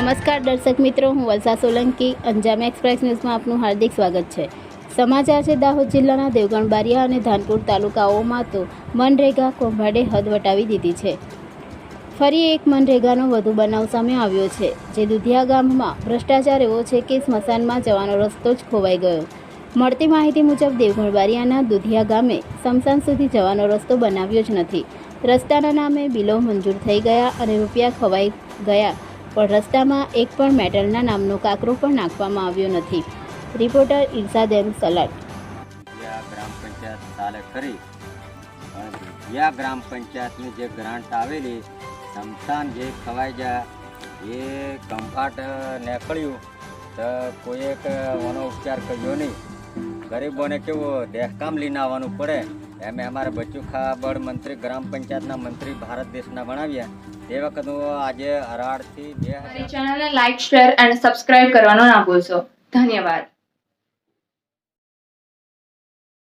નમસ્કાર દર્શક મિત્રો, હું વલસા સોલંકી, અંજામ એક્સપ્રેસ ન્યૂઝમાં આપનું હાર્દિક સ્વાગત છે. સમાચાર છે, દાહોદ જિલ્લાના દેવગણ બારિયા અને ધાનપુર તાલુકાઓમાં તો મનરેગા કૌભાંડે હદ વટાવી દીધી છે. ફરી એક મનરેગાનો વધુ બનાવ સામે આવ્યો છે, જે દુધિયા ગામમાં ભ્રષ્ટાચાર એવો છે કે સ્મશાનમાં જવાનો રસ્તો જ ખોવાઈ ગયો. મળતી માહિતી મુજબ, દેવગણ બારિયાના દુધિયા ગામે સ્મશાન સુધી જવાનો રસ્તો બનાવ્યો જ નથી. રસ્તાના નામે બિલો મંજૂર થઈ ગયા અને રૂપિયા ખવાઈ ગયા. પણ રસ્તામાં એક પણ મેટલના નામનો કાકરો પણ નાખવામાં આવ્યો નથી. રિપોર્ટર ઇરશાદ એમ સલટ ગ્રામ પંચાયત ચાલે ખરી. પણ ગ્રામ પંચાયતની જે ગ્રાન્ટ આવેલી સમસાન જે ખવાઈ જાય એ કંપાટ નીકળ્યું. તો કોઈ એક એનો ઉપચાર કર્યો નહીં. ગરીબોને કેવું દેહકામ લઈને આવવાનું પડે? એમ અમારે બચ્ચુ ખાબડ મંત્રી, ગ્રામ પંચાયતના મંત્રી ભારત દેશના ભણાવ્યા તે વખત આજે અઢારથી બે ચેનલને લાઈક શેર અને સબસ્ક્રાઇબ કરવાનો ના ભૂલશો. ધન્યવાદ.